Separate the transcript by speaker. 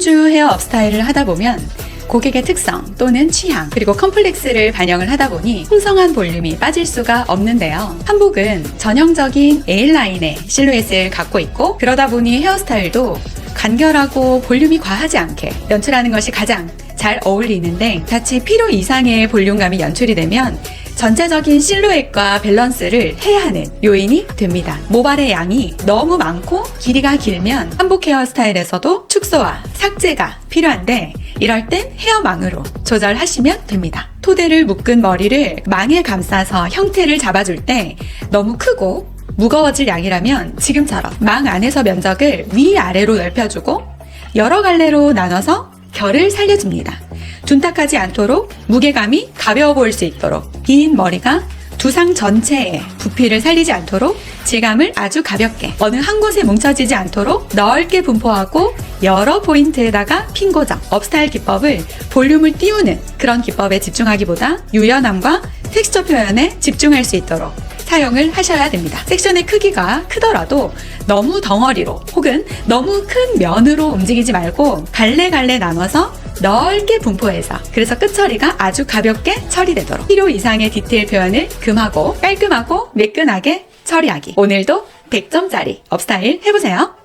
Speaker 1: 손주 헤어 업 스타일을 하다 보면 고객의 특성 또는 취향 그리고 컴플렉스를 반영을 하다 보니 풍성한 볼륨이 빠질 수가 없는데요. 한복은 전형적인 A라인의 실루엣을 갖고 있고 그러다 보니 헤어스타일도 간결하고 볼륨이 과하지 않게 연출하는 것이 가장 잘 어울리는데 자칫 필요 이상의 볼륨감이 연출이 되면 전체적인 실루엣과 밸런스를 해야 하는 요인이 됩니다. 모발의 양이 너무 많고 길이가 길면 한복 헤어스타일에서도 축소와 삭제가 필요한데 이럴 땐 헤어망으로 조절하시면 됩니다. 토대를 묶은 머리를 망에 감싸서 형태를 잡아줄 때 너무 크고 무거워질 양이라면 지금처럼 망 안에서 면적을 위아래로 넓혀주고 여러 갈래로 나눠서 결을 살려줍니다. 둔탁하지 않도록 무게감이 가벼워 보일 수 있도록 긴 머리가 두상 전체에 부피를 살리지 않도록 질감을 아주 가볍게 어느 한 곳에 뭉쳐지지 않도록 넓게 분포하고 여러 포인트에다가 핀 고정 업스타일 기법을 볼륨을 띄우는 그런 기법에 집중하기보다 유연함과 텍스처 표현에 집중할 수 있도록 사용을 하셔야 됩니다. 섹션의 크기가 크더라도 너무 덩어리로 혹은 너무 큰 면으로 움직이지 말고 갈래갈래 나눠서 넓게 분포해서 그래서 끝 처리가 아주 가볍게 처리되도록 필요 이상의 디테일 표현을 금하고 깔끔하고 매끈하게 처리하기. 오늘도 100점짜리 업스타일 해보세요.